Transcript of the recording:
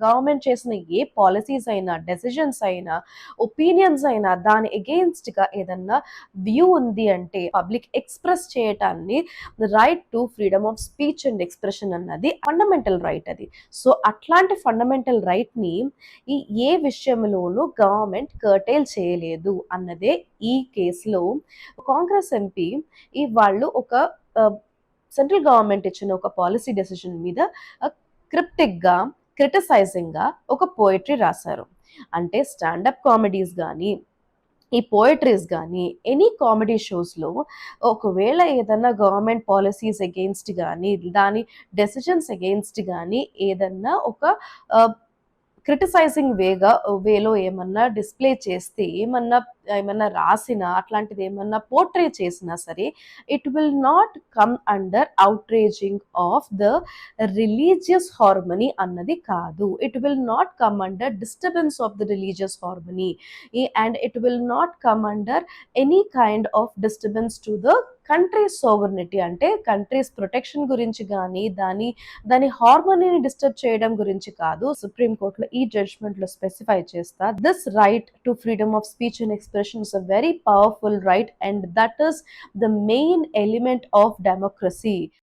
Government చేసిన ఏ policies అయినా డెసిషన్స్ అయినా ఒపీనియన్స్ అయినా దాని against ఏదన్నా వ్యూ ఉంది అంటే public express చేయటాన్ని right to freedom of speech and expression అన్నది ఫండమెంటల్ రైట్ అది. సో అట్లాంటి ఫండమెంటల్ రైట్ని ఈ ఏ విషయంలోనూ గవర్నమెంట్ కర్టైల్ చేయలేదు అన్నదే ఈ కేసులో కాంగ్రెస్ ఎంపీ ఈ వాళ్ళు ఒక సెంట్రల్ గవర్నమెంట్ ఇచ్చిన ఒక పాలసీ డెసిషన్ మీద క్రిప్టిక్గా క్రిటిసైజింగ్గా ఒక పోయిటరీ రాశారు. అంటే స్టాండప్ కామెడీస్ కానీ ఈ పోయిటరీస్ కానీ ఎనీ కామెడీ షోస్లో ఒకవేళ ఏదన్నా గవర్నమెంట్ పాలసీస్ అగెయిన్స్ట్ కానీ దాని డెసిషన్స్ అగెయిన్స్ట్ కానీ ఏదన్నా ఒక క్రిటిసైజింగ్ వేగా వేలో ఏమన్నా డిస్ప్లే చేస్తే ఏమన్నా ఏమన్నా రాసినా అట్లాంటిది ఏమన్నా పోర్ట్రే చేసినా సరే it will not come under outraging of the religious harmony అన్నది కాదు. It will not come under disturbance of the religious harmony and it will not come under any kind of disturbance to the country's sovereignty అంటే country's protection గురించి కానీ దాని దాని హార్మోనీని disturb చేయడం గురించి కాదు. సుప్రీంకోర్టులో ఈ జడ్జ్మెంట్లో స్పెసిఫై చేస్తా this right to freedom of speech and expression is a very powerful right and that is the main element of democracy